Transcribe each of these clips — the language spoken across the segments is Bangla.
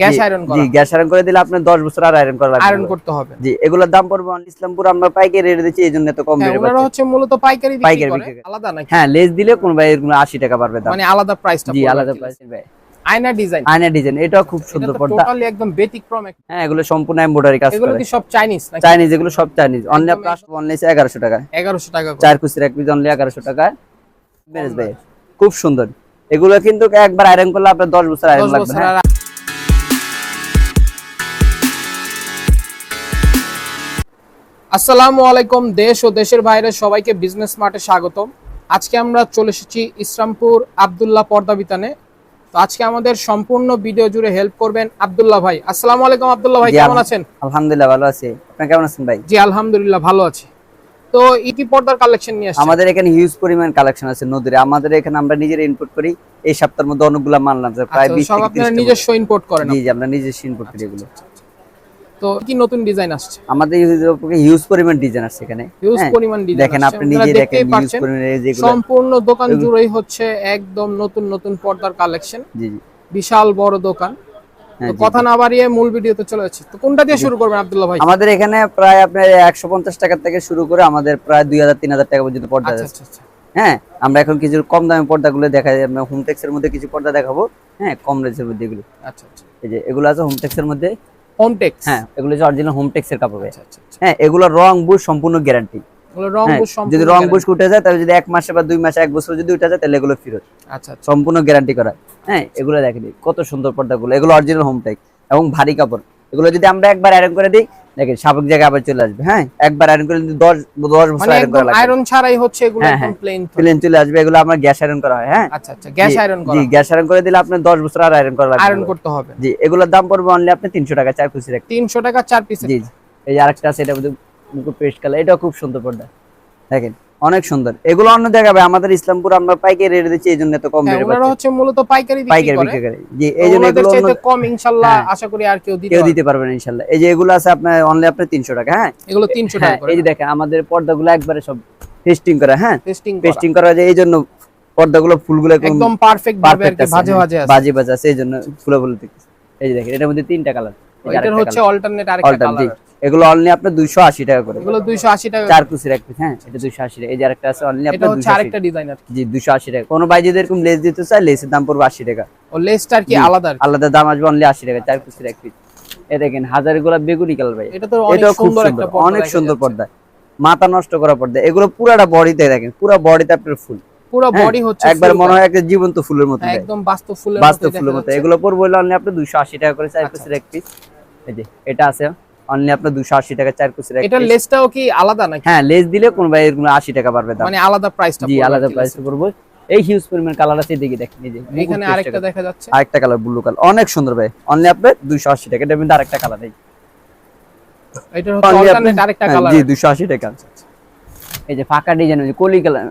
গ্যাস জি, আয়রন জি গ্যাস আয়রন করে দিলে আপনার 10 বছর আর আয়রন করা লাগবে। আয়রন করতে হবে। জি এগুলোর দাম পড়বে অন ইসলামপুর আমরা পাইকারি রেট দিচ্ছি এই এত কম হ্যাঁ ওনারা হচ্ছে মূলত পাইকারি বিক্রি করে। আলাদা নাকি? হ্যাঁ লেস দিলে কোন ভাই এরকম 80 টাকা পারবে দাম। মানে আলাদা প্রাইসটা জি আলাদা প্রাইস ভাই। আয়না ডিজাইন আয়না ডিজাইন এটাও খুব সুন্দর পর্দা। টোটালি একদম ব্যতিক্রম হ্যাঁ এগুলো সম্পূর্ণ এমব্রয়ডারি কাজ এগুলো কি সব চাইনিজ নাকি? চাইনিজ এগুলো সব চাইনিজ অনলি একদম অনলি 1100 টাকা। 1100 টাকা চার কুচির এক পিস অনলি 1100 টাকা। বেরেস ভাই খুব সুন্দর। এগুলো কিন্তু একবার আয়রন করলে আপনার 10 বছর আয়রন 10 লাগবে আসসালামু আলাইকুম দেশ ও দেশের বাইরে সবাইকে বিজনেস মার্টে স্বাগতম। আজকে আমরা চলে এসেছি ইসলামপুর আব্দুল্লাহ পর্দা বিতানে। তো আজকে আমাদের সম্পূর্ণ ভিডিও জুড়ে হেল্প করবেন আব্দুল্লাহ ভাই। আসসালামু আলাইকুম আব্দুল্লাহ ভাই কেমন আছেন? আলহামদুলিল্লাহ ভালো আছি। আপনি কেমন আছেন ভাই? জি আলহামদুলিল্লাহ ভালো আছি। তো ইটি পর্দার কালেকশন নিয়ে আসছেন আমাদের এখানে হিউজ পরিমাণ কালেকশন আছে নদীরে। আমাদের এখানে আমরা নিজেরা ইনপুট করি। এই সপ্তাহের মধ্যে অনেকগুলো মাল নামছে প্রায় আচ্ছা, 20 সব থেকে আপনারা নিজস্ব ইম্পোর্ট করেন জি জি আমরা নিজস্ব ইনপুট করি এগুলো। তো কি নতুন ডিজাইন আসছে? আমাদের হিউজ পরিমাণ ডিজাইন আছে এখানে। হিউজ হ্যাঁ, পরিমাণ ডিজাইন দেখেন আপনি নিজে দেখেন হিউজ পরিমাণ যেগুলো। সম্পূর্ণ দোকান জুড়েই হচ্ছে একদম নতুন নতুন পর্দার কালেকশন জি জি। বিশাল বড় দোকান। হ্যাঁ, তো কথা না বাড়িয়ে মূল ভিডিওতে চলে যাচ্ছে। তো কোনটা দিয়ে শুরু করবেন আব্দুল্লাহ ভাই? আমাদের এখানে প্রায় আপনার একশো পঞ্চাশ টাকা থেকে শুরু করে আমাদের প্রায় দুই হাজার তিন হাজার টাকা পর্যন্ত পর্দা আচ্ছা আছে। আচ্ছা আচ্ছা। হ্যাঁ আমরা এখন কিছু কম দামে পর্দাগুলো দেখা যায় আমরা হোমটেক্স এর মধ্যে কিছু পর্দা দেখাবো। হ্যাঁ কম রেঞ্জের মধ্যে এগুলো। আচ্ছা আচ্ছা। এই যে এগুলো আছে হোমটেক্স এর মধ্যে। হোমটেক্স হ্যাঁ এগুলো যে অরিজিনাল হোমটেক্সের কাপড়। আচ্ছা আচ্ছা আচ্ছা। হ্যাঁ এগুলো রং বুশ সম্পূর্ণ গ্যারান্টি যদি রং বুশ উঠে যায় তাহলে যদি এক মাসে বা দুই মাসে এক বছর যদি উঠে যায় তাহলে এগুলো ফেরত। আচ্ছা আচ্ছা। সম্পূর্ণ গ্যারান্টি করা। হ্যাঁ এগুলো দেখেন কত সুন্দর পর্দাগুলো। এগুলো অরিজিনাল হোমটেক এবং ভারী কাপড়। এগুলো যদি আমরা একবার অ্যারেঞ্জ করে দিই দেখেন স্বাভাবিক জায়গায় আবার চলে আসবে হ্যাঁ? একবার আয়রন করলে দশ দশ বছর মানে আয়রন করা লাগবে। আয়রন ছাড়াই হচ্ছে এগুলো হ্যাঁ, হ্যাঁ। প্লেন প্লেন চলে আসবে এগুলো আমরা গ্যাস আয়রন করা হয় হ্যাঁ? আচ্ছা আচ্ছা গ্যাস আয়রন জি গ্যাস আয়রন করে দিলে আপনার দশ বছর আর আয়রন করা লাগবে। আয়রন করতে হবে। জি এগুলোর দাম পড়বে অনলি আপনি তিনশো টাকা চার পিস একটা। 300 টাকা চার পিস জি জি। এই আরেকটা আছে এটা মধ্যে মুকুট পেস্ট কালার এটাও খুব সুন্দর পর্দা। দেখেন অনেক সুন্দর। এগুলো অন্য জায়গায় ভাই, আমাদের ইসলামপুর আমরা পাইকারি রেট দিচ্ছি এই জন্য এত কম হ্যাঁ রেটে হচ্ছে মূলত পাইকারি পাইকারি বিক্রি করে। জি তো এই জন্য এগুলো অন্য কম ইনশাআল্লাহ হ্যাঁ। আশা করি আর কেউ দিতে কেউ পারবে। দিতে পারবেন ইনশাল্লাহ। এই যে এগুলো আছে আপনার অনলি আপনার তিনশো টাকা হ্যাঁ? এগুলো 300 হ্যাঁ টাকা এই যে দেখেন আমাদের পর্দাগুলো একবারে সব পেস্টিং করা হ্যাঁ? টেস্টিং পেস্টিং করা যায় এই জন্য পর্দাগুলো ফুলগুলো একদম পারফেক্ট ভাবে আর কি ভাজে হ্যাঁ, ভাজে আছে। বাজি বাজে আছে এই জন্য ফুলে ফুলে দেখতেছি। এই যে দেখেন এটার মধ্যে তিনটা কালার এটার হচ্ছে অল্টারনেট আরেকটা কালার এগুলো অনলি আপনার দুইশো আশি টাকা করে। এগুলো 280 টাকা চার কুচির এক পিস হ্যাঁ এটা দুইশো আশি টাকা। এই যে আরেকটা আছে অনলি আপনার দুইশো আরেকটা ডিজাইন আর জি দুইশো আশি টাকা। কোনো ভাই যদি এরকম লেস দিতে চায় লেসের দাম পড়বে আশি টাকা। ও লেসটা কি আলাদা আলাদা দাম আসবে অনলি আশি টাকা চার কুচির এক পিস এ দেখেন হাজার গোলা বেগুনি কালার ভাই। এটা তো অনেক সুন্দর একটা পর্দা অনেক সুন্দর পর্দা। মাথা নষ্ট করা পর্দা। এগুলো পুরাটা বডিতে দেখেন পুরো বডিতে আপনার ফুল। পুরো হ্যাঁ, বডি হচ্ছে একবার মনে হয় একটা জীবন্ত ফুলের মতো হ্যাঁ, একদম বাস্তব ফুলের বাস্তব ফুলের মতো। এগুলো পড়বে অনলি আপনি দুশো আশি টাকা করে চার আচ্ছা, এক পিস এই যে এটা আছে। অনলি আপনার দুশো আশি টাকা চার পিসের এটা লেসটাও কি আলাদা নাকি? হ্যাঁ লেস দিলে কোন ভাই এরকম আশি টাকা পারবে দাম। মানে আলাদা প্রাইসটা জি আলাদা প্রাইস পড়বে। এই হিউজ পরিমাণ কালার আছে এদিকে দেখেন এই যে এখানে আরেকটা দেখা যাচ্ছে। আরেকটা কালার ব্লু কালার অনেক সুন্দর ভাই। অনলি আপনার দুইশো আশি টাকা। এটা কিন্তু আরেকটা কালার এই। এটা হচ্ছে অল্টারনেট আরেকটা হ্যাঁ, কালার জি দুশো আশি টাকা। এই যে ফাঁকা ডিজাইন কলি কালার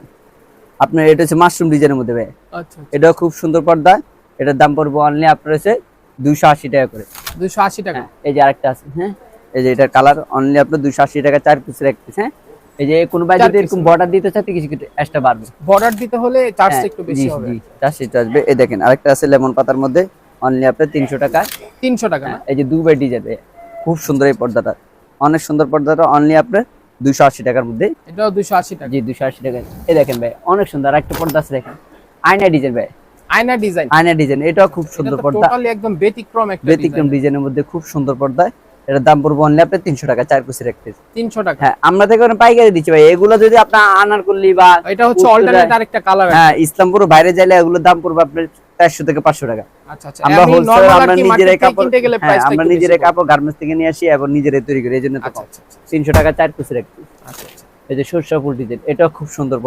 আপনার এটা হচ্ছে মাশরুম ডিজাইনের মধ্যে ভাই। আচ্ছা এটাও খুব সুন্দর পর্দা। এটার দাম পড়বে অনলি আপনার হচ্ছে দুইশো আশি টাকা করে। 280 টাকা। হ্যাঁ এই যে আরেকটা আছে হ্যাঁ। এই যে এটার কালার অনলি আপনার দুইশো আশি টাকা চার পিসের এক পিস হ্যাঁ? এই যে কোনো ভাই যদি এরকম বর্ডার দিতে চায় তো কিছু কিছু এক্সট্রা বাড়বে। বর্ডার দিতে হলে চার্জটা হ্যাঁ, একটু বেশি হবে। জি, চারশো আসবে। এই দেখেন আরেকটা আছে লেমন পাতার মধ্যে অনলি আপনার তিনশো টাকা। 300 টাকা হ্যাঁ, এই যে দুবাই ডিজাইন খুব সুন্দর এই পর্দাটা। অনেক সুন্দর পর্দাটা অনলি আপনার দুইশো আশি টাকার মধ্যে। এটাও 280 টাকা। জি দুশো আশি টাকা। এই দেখেন ভাই অনেক সুন্দর একটা পর্দা আছে দেখেন। আয়না ডিজাইন ভাই। আয়না ডিজাইন। আয়না ডিজাইন এটাও খুব সুন্দর পর্দা। টোটালি একদম ব্যতিক্রম একটা ব্যতিক্রম ডিজাইনের মধ্যে খুব সুন্দর পর্দা। এটার দাম পড়বে অনলি আপনার তিনশো টাকা চার কুচির এক পিস 300 টাকা। হ্যাঁ আমরা থেকে পাইকারি দিচ্ছি ভাই। এগুলো যদি আপনার আনার করলি বা এটা হচ্ছে অল্টারনেট আরেকটা কালার হ্যাঁ ইসলামপুর বাইরে যাইলে এগুলোর দাম পড়বে আপনার চারশো থেকে পাঁচশো টাকা। আচ্ছা আচ্ছা। আমরা হোলসেল আমরা নিজেরাই কাপড় কিনতে গেলে হ্যাঁ, প্রাইসটা আমরা নিজেরাই কাপড় গার্মেন্টস থেকে নিয়ে আসি এবং নিজেরাই তৈরি করি। এই জন্য তো আচ্ছা তিনশো টাকা চার পিসের এক piece। এই যে সরষা ফুল ডিজাইন এটাও খুব সুন্দর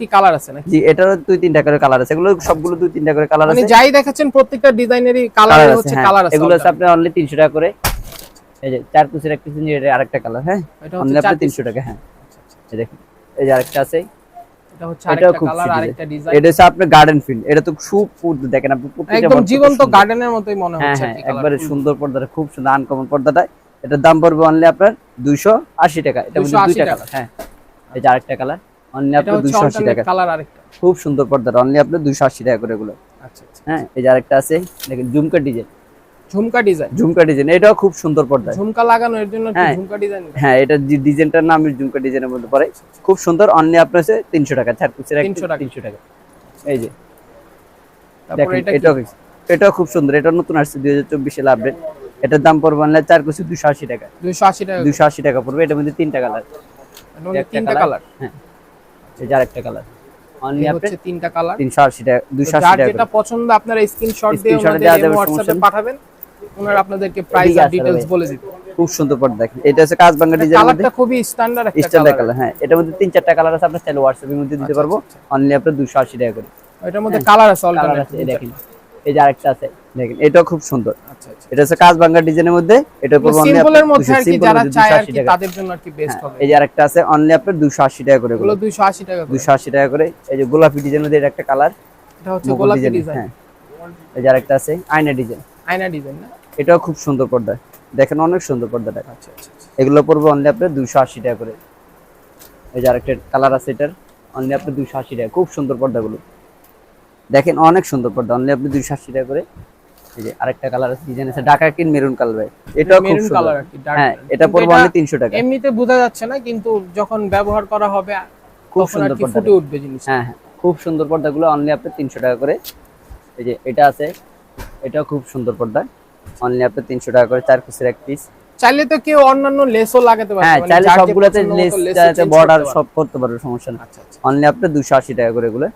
কি কালার আছে নাকি? জি এটারও দুই তিনটা করে কালার আছে। এগুলো সবগুলো দুই তিনটা করে কালার মানে আছে। যাই দেখাচ্ছেন প্রত্যেকটা ডিজাইনেরই কালার হচ্ছে হ্যাঁ। কালার আছে এগুলো অনলি তিনশো টাকা করে। এই যে চার পিসের এক পিস আরেকটা কালার হ্যাঁ? এটা অনলি আপনার তিনশো টাকা হ্যাঁ। এই দেখেন এই যে আরেকটা আছে। এটা হচ্ছে আরেকটা কালার আরেকটা ডিজাইন এটা হচ্ছে আপনার গার্ডেন ফিল্ড এটা তো খুব দেখেন আপনি প্রত্যেকটা একদম জীবন্ত গার্ডেনের মতোই মনে হ্যাঁ হচ্ছে হ্যাঁ একবারে সুন্দর পর্দাটা খুব সুন্দর আনকমন পর্দাটা এটার দাম পড়বে অনলি আপনার দুইশো আশি টাকা। এটা 280 দুইটা। কালার হ্যাঁ। এই যে আরেকটা কালার অনলি আপনার হচ্ছে দুইশো আশি টাকা। কালার আরেকটা। খুব সুন্দর পর্দাটা অনলি আপনার দুইশো আশি টাকা করে এগুলো। আচ্ছা আচ্ছা হ্যাঁ এই যে আরেকটা আছে দেখেন জুমকার ডিজাইন। ঝুমকা ডিজাইন। ঝুমকা ডিজাইন এটাও খুব সুন্দর পর্দা ঝুমকা লাগানো এর জন্য হ্যাঁ। ঝুমকা ডিজাইন হ্যাঁ এটা যে ডিজাইনটার নাম ঝুমকা ডিজাইনের মধ্যে পড়ে। খুব সুন্দর অনলি আপনার হচ্ছে তিনশো টাকা চার পিসের 300 টাকা। তিনশো টাকা। এই যে। তারপর এটা কি? এটাও এটাও খুব সুন্দর এটা নতুন আসছে দুই হাজার চব্বিশে আপডেট এটার দাম পড়বে অনলাইন চার কুচি দুশো আশি টাকা। 280 টাকা। দুশো আশি টাকা পড়বে এটার মধ্যে তিনটা কালার। এর তিনটা কালার হ্যাঁ। এই যে আরেকটা কালার। অনলি হচ্ছে তিনটা কালার। তিনশো আশি টাকা দুশো আশি যার টাকা যেটা পছন্দ আপনারা স্ক্রিনশট দিয়ে দেওয়া হোয়াটসঅ্যাপে পাঠাবেন। ওনারা আপনাদেরকে প্রাইস আর ডিটেইলস বলে দিবে। খুব সুন্দর পর্দা দেখেন। এটা হচ্ছে কাজ বাঙ্গা ডিজাইনের মধ্যে কালারটা খুবই স্ট্যান্ডার্ড একটা স্ট্যান্ডার্ড কালার হ্যাঁ। এটার মধ্যে তিন চারটা কালার আছে আপনার চাইলে হোয়াটসঅ্যাপের মধ্যে দিতে পারব। অনলি দুশো আশি টাকা করে। এটার মধ্যে কালার আছে কালার অল্টারনেট আছে এই দেখেন। এই যে আরেকটা আছে দেখেন এটাও খুব সুন্দর। আচ্ছা আচ্ছা। এটা হচ্ছে কাজ বাঙ্গা ডিজাইনের মধ্যে। এটা পড়বে অনলি সিম্পলের মধ্যে আর কি যারা চায় আর কি তাদের জন্য আর কি বেস্ট হবে। এই যে আরেকটা আছে অনলি দুশো আশি টাকা করে এগুলো 280 টাকা করে। দুশো আশি টাকা করে। এই যে গোলাপি ডিজাইনের মধ্যে এটা একটা কালার এটা হচ্ছে গোলাপি ডিজাইন হ্যাঁ। এই যে আরেকটা আছে আয়না ডিজাইন আয়না ডিজাইন না? এটাও খুব সুন্দর পর্দা। দেখেন অনেক সুন্দর পর্দাটা আচ্ছা আচ্ছা আচ্ছা। এগুলো পড়বে অনলি আপনার দুশো আশি টাকা করে। এই যে আরেকটা কালার আছে এটার অনলি আপনার দুশো আশি টাকা। খুব সুন্দর পর্দাগুলো। দেখেন অনেক সুন্দর পর্দা অনলি আপনি দুশো আশি টাকা করে। এই যে আরেকটা কালার আছে ডিজাইন আছে ডাকা কিন মেরুন কালার ভাই। এটাও খুব সুন্দর। হ্যাঁ এটা পড়বে অনলি তিনশো টাকা। এমনিতে বোঝা যাচ্ছে না কিন্তু যখন ব্যবহার করা হবে খুব সুন্দর পর্দা ফুটে উঠবে জিনিস হ্যাঁ হ্যাঁ খুব সুন্দর পর্দাগুলো অনলি আপনার তিনশো টাকা করে। এই যে এটা আছে এটাও খুব সুন্দর পর্দা। অনলি আপনার তিনশো টাকা করে চার পিসের এক পিস চাইলে তো কেউ অন্যান্য লেসও লাগাতে পারে হ্যাঁ চাইলে সবগুলোতে লেস change বর্ডার সব করতে পারবে সমস্যা না অনলি আপনার দুশো আশি টাকা করে এগুলো।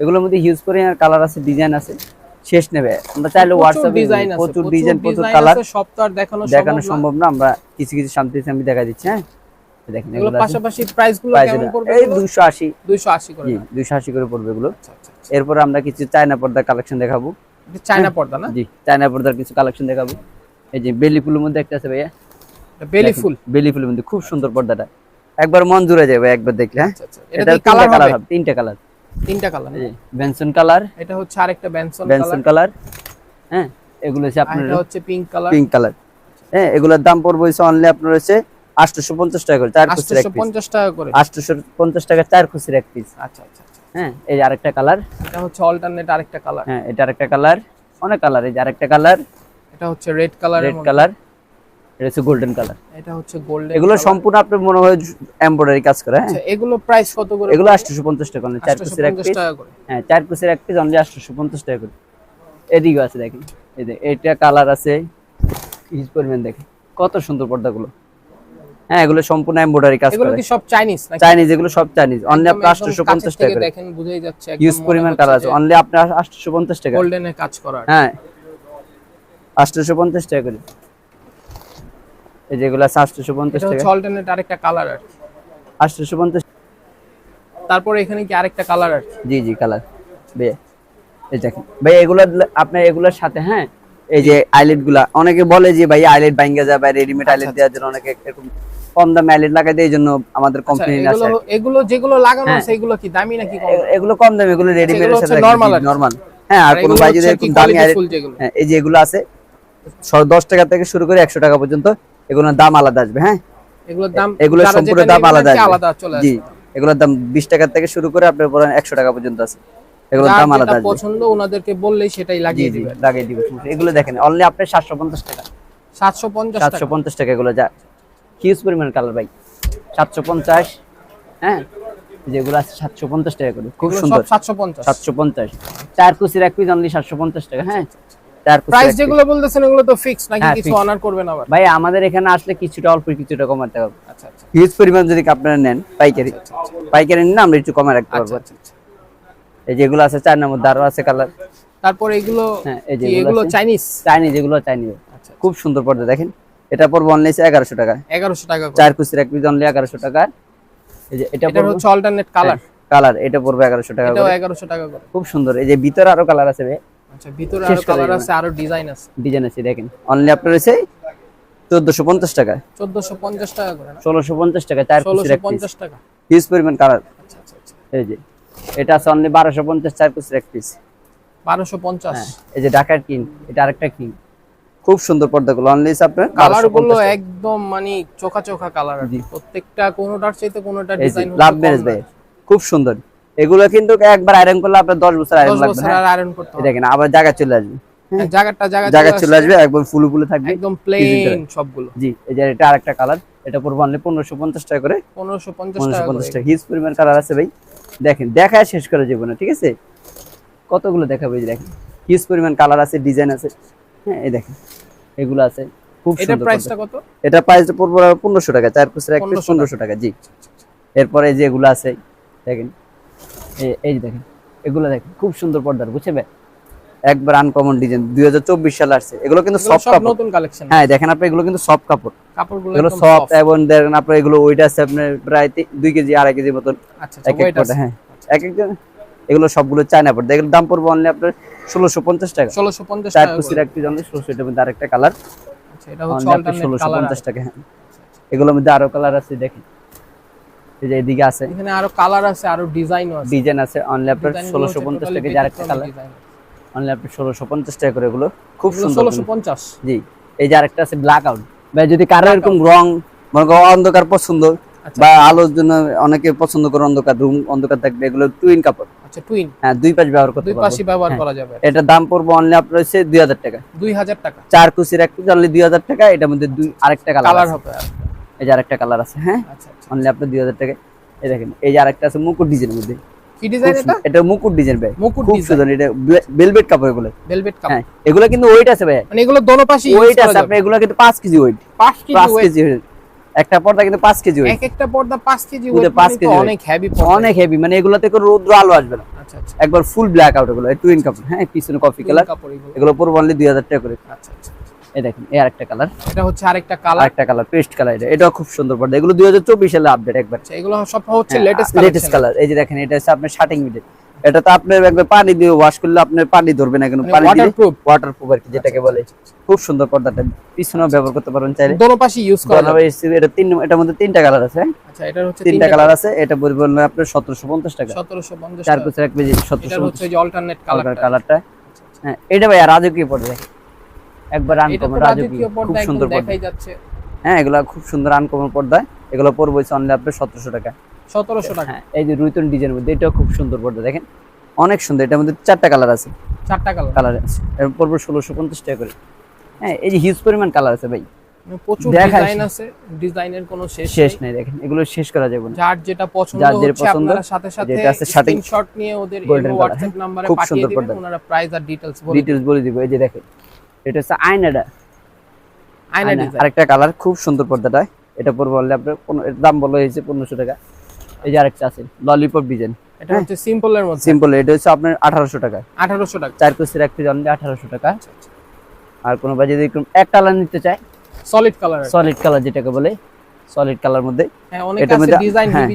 এগুলোর মধ্যে হিউজ কালার আছে ডিজাইন আছে শেষ নেবে। আমরা চাইলে হোয়াটসঅ্যাপে ডিজাইন প্রচুর ডিজাইন প্রচুর কালার সব তো আর দেখানো দেখানো সম্ভব না। আমরা কিছু কিছু শান্তি আমি দেখা দিচ্ছি হ্যাঁ? দেখেন এগুলো পাশাপাশি প্রাইসগুলো কেমন পড়বে এই দুশো আশি। 280 করে জি দুশো আশি করে পড়বে এগুলো। আচ্ছা আচ্ছা আচ্ছা। এরপর আমরা কিছু চায়না পর্দা কালেকশন দেখাবো। চায়না পর্দা না? জি চায়না পর্দার কিছু কালেকশন দেখাবো। এই যে বেলি ফুলের মধ্যে একটা আছে ভাইয়া। বেলি ফুল? বেলি ফুলের মধ্যে খুব সুন্দর পর্দাটা। একবার মন জুড়ে যাবে একবার দেখলে হ্যাঁ? আচ্ছা আচ্ছা। এটা কালার কালার হবে? তিনটা কালার তিনটা কালার এই বেনসন কালার এটা হচ্ছে আরেকটা বেনসন কালার কালার হ্যাঁ এগুলো হচ্ছে আপনার এটা হচ্ছে পিঙ্ক কালার পিঙ্ক কালার হ্যাঁ এগুলোর দাম পড়বে হচ্ছে অনলি আপনার হচ্ছে আটশোশো পঞ্চাশ টাকা করে চার খুচির এক পিস 850 টাকা করে। আটশোশো পঞ্চাশ টাকা চার খুচির এক পিস আচ্ছা আচ্ছা আচ্ছা। হ্যাঁ এই যে আরেকটা কালার এটা হচ্ছে অল্টারনেট আরেকটা কালার হ্যাঁ এটা আরেকটা কালার অনেক কালার এই যে আরেকটা কালার এটা হচ্ছে রেড কালার রেড কালার এটা হচ্ছে গোল্ডেন কালার এটা হচ্ছে গোল্ডেন এগুলো সম্পূর্ণ আপনার মনে হয় এমব্রয়ডারি কাজ করা হ্যাঁ? আচ্ছা এগুলো প্রাইস কত করে? এগুলো আটশোশো পঞ্চাশ টাকা অনলি চার এক পিস হ্যাঁ চার কুচের এক পিস অনলি টাকা করে। এদিকেও আছে দেখেন। এই যে এটা কালার আছে। পরিমাণ দেখেন। কত সুন্দর পর্দাগুলো। হ্যাঁ এগুলো সম্পূর্ণ এমব্রয়ডারি কাজ এগুলো কি সব চাইনিজ নাকি? চাইনিজ এগুলো সব চাইনিজ অনলি আপনার একদম আটশোশো কাছের পঞ্চাশ থেকে টাকা দেখেন বুঝাই যাচ্ছে হিউজ পরিমাণ কালার আছে। অনলি আপনার আটশোশো পঞ্চাশ টাকা গোল্ডেনে কাজ করা হ্যাঁ। আটশোশো পঞ্চাশ টাকা করে এই যেগুলো আছে আটশোশো পঞ্চাশ এটা টাকা অল্টারনেট আরেকটা কালার আর কি। আটশোশো পঞ্চাশ তারপরে এখানে কি আরেকটা কালার আর জি জি কালার বে এই দেখেন। ভাই এগুলো আপনার এগুলোর সাথে হ্যাঁ? এই যে আইলেটগুলা। অনেকে বলে যে ভাই আইলেট ভাঙ্গা যায় বা রেডিমেড আইলেট দেওয়ার জন্য অনেকে এরকম কম দামে আইলেট লাগাই দেয় এই জন্য আমাদের আচ্ছা, কোম্পানি আছে। এগুলো যেগুলো লাগানো হ্যাঁ। আছে এগুলো কি দামি নাকি কম? এগুলো কম দামে এগুলো রেডিমেড normal আর কি। নরমাল হ্যাঁ আর আর কোনো ভাই যদি এরকম দামি আইলেট হ্যাঁ এই যে এগুলো আছে ছ- দশ টাকা থেকে শুরু করে একশো টাকা পর্যন্ত এগুলোর দাম আলাদা আসবে হ্যাঁ? এগুলোর দাম এগুলো সম্পূর্ণ দাম আলাদা আসবে। জি এগুলোর দাম বিশ টাকা থেকে শুরু করে আপনার পরে একশো টাকা পর্যন্ত আছে। এগুলোর দাম আলাদা আসবে। পছন্দ ওনাদেরকে বললেই সেটাই লাগিয়ে দিবে লাগিয়ে দিব সমস্যা নেই। এগুলো দেখেন অনলি আপনার সাতশো পঞ্চাশ টাকা। 750 সাতশো টাকা। পঞ্চাশ টাকা এগুলো যা হিউজ পরিমাণ কালার ভাই। সাতশো পঞ্চাশ হ্যাঁ? যেগুলো আছে সাতশো পঞ্চাশ টাকা করে খুব সুন্দর সব 750 সাতশো পঞ্চাশ। চার কুচির এক পিস অনলি সাতশো পঞ্চাশ টাকা হ্যাঁ? প্রাইস যেগুলো বলতেছেন এগুলো তো ফিক্স নাকি হ্যাঁ, কিছু অনার করবেন আবার? ভাই আমাদের এখানে আসলে কিছুটা অল্প কিছুটা কমাতে হবে আচ্ছা আচ্ছা। হিউজ পরিমাণ যদি আপনারা নেন পাইকারি। পাইকারি নিন আমরা একটু কমে রাখতে পারব। আচ্ছা আচ্ছা এই যেগুলো আছে চার নম্বর আছে কালার তারপর এগুলো হ্যাঁ, এগুলো চাইনিজ আচ্ছা। খুব সুন্দর পর্দা দেখেন? এটা পড়ব অনলি এগারোশো টাকা 1100 টাকা চার কুচির এক পিস অনলি এগারোশো টাকা এই যে এটা হচ্ছে অল্টারনেট কালার কালার এটা পড়বে এগারোশো টাকা এটাও করে। 1100 টাকা করে। খুব সুন্দর। এই যে ভিতরে আরও কালার আছে ভাই আচ্ছা ভিতরে আরও কালার আছে আরও ডিজাইন আছে। ডিজাইন আছে দেখেন। অনলি আপনার হচ্ছে চোদ্দশো পঞ্চাশ টাকা। 1450 টাকা করে না? ষোলোশো পঞ্চাশ টাকা চার কুচির এক পিস 1650 টাকা। হিউজ পরিমাণ কালার আচ্ছা আচ্ছা আচ্ছা। এই যে এটা আছে অনলি বারোশো পঞ্চাশ চার কুচির এক পিস 1250 হ্যাঁ এই যে ঢাকার কিং এটা আরেকটা কিং খুব সুন্দর পর্দাগুলো। অনলি আপনার কালারগুলো একদম মানে চোখা চোখা কালার জি। প্রত্যেকটা কোনোটার চাইতে কোনোটা ডিজাইন লাভ ম্যারেজ ভাই খুব সুন্দর। এগুলো কিন্তু একবার আয়রন করলে আপনার দশ বছর আয়রন লাগবে 10 বছর হ্যাঁ। আর আয়রন করতে হবে। দেখেন আবার জায়গা চলে আসবে। হ্যাঁ, জায়গাটা জায়গা জায়গা চলে আসবে। একবার ফুলে ফুলে থাকবে একদম প্লেন সবগুলো। জি এই যে এটা আরেকটা কালার এটা পড়ব অনলি পনেরোশো পঞ্চাশ টাকা করে। পনেরোশো পঞ্চাশ পনেরোশো টাকা পঞ্চাশ করে। টাকা হিউজ পরিমাণ কালার আছে ভাই। দেখেন দেখায় শেষ করে যাব না ঠিক আছে? কতগুলো দেখাবো এই দেখেন। হিউজ পরিমাণ কালার আছে ডিজাইন আছে। হ্যাঁ এই দেখেন। এগুলো আছে। খুব সুন্দর প্রাইসটা কত? এটা প্রাইসটা পড়ব টাকা চার পিসের এক পিস 1500 টাকা। জি। এরপরে যে এগুলো আছে দেখেন। এই- যে দেখেন এগুলো দেখেন খুব সুন্দর পর্দার বুঝছে ভাই? একবার আনকমন ডিজাইন দুই হাজার চব্বিশ সালে আসছে। এগুলো কিন্তু সফট সব কাপড়। নতুন কালেকশন হ্যাঁ দেখেন আপনি এগুলো কিন্তু সফট কাপড়। কাপড়গুলো এগুলো সফট এবং দেখেন আপনার এগুলো ওইটা আছে আপনার প্রায় তি- দুই কেজি আড়াই কেজির মতন। আচ্ছা আচ্ছা হ্যাঁ। এক একজন এগুলো সবগুলো চায়না পর্দা এগুলোর দাম পড়বে অনলি আপনার ষোলোশো পঞ্চাশ টাকা। ষোলোশো পঞ্চাশ চার কুচির একটি জন্য ষোলোশো এটার মধ্যে আরেকটা কালার আচ্ছা এটা ষোলোশো পঞ্চাশ টাকা। হ্যাঁ এগুলোর মধ্যে আরও কালার আছে দেখেন। এই যে এদিকে আছে। এখানে আরও কালার আছে আরও ডিজাইনও আছে। ডিজাইন আছে অনলি আপনার ষোলোশো পঞ্চাশ টাকা যে আরেকটা কালার অনলি আপনার ষোলোশো পঞ্চাশ টাকা করে এগুলো। খুব এগুলো সুন্দর ষোলোশো পঞ্চাশ। জি এই যে আরেকটা আছে ব্ল্যাক আউট ভাই যদি কারও এরকম রং মনে করো অন্ধকার পছন্দ আচ্ছা। বা আলোর জন্য অনেকে পছন্দ করে অন্ধকার রুম অন্ধকার থাকবে এগুলো টুইন কাপড়। আচ্ছা টুইন হ্যাঁ দুই পাশ ব্যবহার করতে দুই পাশে ব্যবহার হ্যাঁ। করা যাবে। এটার দাম পড়ব অনলি আপনার হচ্ছে দুই হাজার টাকা। দুই হাজার টাকা। চার কুচির এক কুচি অনলি দুই হাজার টাকা এটার মধ্যে দুই আরেকটা কালার কালার হবে এই যে আরেকটা কালার আছে হ্যাঁ? আচ্ছা আচ্ছা। অনলি আপনার দুই হাজার টাকা। এই দেখেন এই যে আরেকটা আছে মুকুট ডিজাইনের মধ্যে। কি ডিজাইন এটা? এটা মুকুট ডিজাইন ভাই। মুকুট খুব সুন্দর এটা ভেলভেট কাপড় এগুলো। ভেলভেট কাপড়। হ্যাঁ এগুলো কিন্তু ওয়েট আছে ভাই মানে এগুলো দোনো পাশে ওয়েট আছে যাবে। আপনার এগুলো কিন্তু পাঁচ কেজি ওয়েট 5 কেজি weight। একটা পর্দা কিন্তু পাঁচ কেজি এক একটা পর্দা 5 কেজি ওয়েট পাঁচ মানে কেজি অনেক হেভি অনেক হেভি মানে এগুলোতে কোনো রৌদ্র আলো আসবে না। আচ্ছা আচ্ছা। একবার ফুল ব্ল্যাক আউট এগুলো টুইন কাপড় হ্যাঁ পিছনে কফি কালার এগুলো। পড়ব অনলি দুই হাজার টাকা করে। আচ্ছা আচ্ছা এই দেখেন এই আরেকটা কালার এটা হচ্ছে আরেকটা কালার আরেকটা কালার পেস্ট কালার এটা। এটাও খুব সুন্দর পর্দা। এগুলো দুই হাজার চব্বিশ সালে আপডেট একবার। আচ্ছা এগুলো সব হচ্ছে লেটেস্ট লেটেস্ট কালার এই যে দেখেন এটা হচ্ছে আপনার শার্টিং মিডে এটা তো আপনার একবার পানি দিয়ে ওয়াশ করলে আপনার পানি ধরবে না কেন? মানে পানি দিয়ে waterproof। ওয়াটার আর কি যেটাকে বলে। খুব সুন্দর পর্দাটা। পিছনেও ব্যবহার করতে পারেন চাইলে। দোনো পাশে ইউজ করা যাবে এটা তিন এটার মধ্যে তিনটা কালার আছে হ্যাঁ? আচ্ছা এটার হচ্ছে তিনটা কালার আছে। এটা হলো আপনার সতেরোশো পঞ্চাশ টাকা। 1750 চার পিসের এক কেজি এটার সতেরোশো হচ্ছে যে অল্টারনেট কালার কালারটা হ্যাঁ এটা ভাই রাজকীয় পর্দা। একবার এটা আনকমন রাজকীয় খুব সুন্দর পর্দা। দেখাই যাচ্ছে। হ্যাঁ এগুলো খুব সুন্দর আনকমন পর্দা। এগুলো পড়বে অনলি আপনার সতেরোশো টাকা। 1700 টাকা। হ্যাঁ এই যে রুইতন ডিজাইনের মধ্যে এটাও খুব সুন্দর পর্দা দেখেন? অনেক সুন্দর এটার মধ্যে চারটা কালার আছে। চারটা কালার। কালার আছে। ষোলোশো পঞ্চাশ টাকা করে। হ্যাঁ এই যে হিউজ পরিমাণ কালার আছে ভাই। প্রচুর ডিজাইন আছে ডিজাইনের কোনো শেষ শেষ নেই। দেখেন এগুলো শেষ করা যাবে না। যার যেটা পছন্দ যার যেটা হচ্ছে পছন্দ, আপনারা সাথে সাথে যেটা আছে স্ক্রিনশট নিয়ে ওদের WhatsApp নম্বরে পাঠিয়ে দিবেন ওনারা প্রাইস আর ডিটেইলস বলে ডিটেলস বলে দিব এই যে দেখেন এটা হচ্ছে আয়নাটা। আয়না আরেকটা কালার খুব সুন্দর পর্দাটা। এটা পড়বে বললে আপনার পনেরো- দাম বলা হয়েছে পনেরোশো টাকা। এই যে আরেকটা আছে ললিপপ ডিজাইন এটা হচ্ছে সিম্পলের মধ্যে। সিম্পল এটা হচ্ছে আপনার আঠারোশো টাকা। 1800 টাকা। চার কুচির এক পিস অনলি আঠারোশো টাকা। আর কোনো বাজে যদি এক কালার নিতে চায় সলিড কালার সলিড কালার যেটাকে বলে সলিড কালার মধ্যে হ্যাঁ অনেক আছে ডিজাইন হ্যাঁ।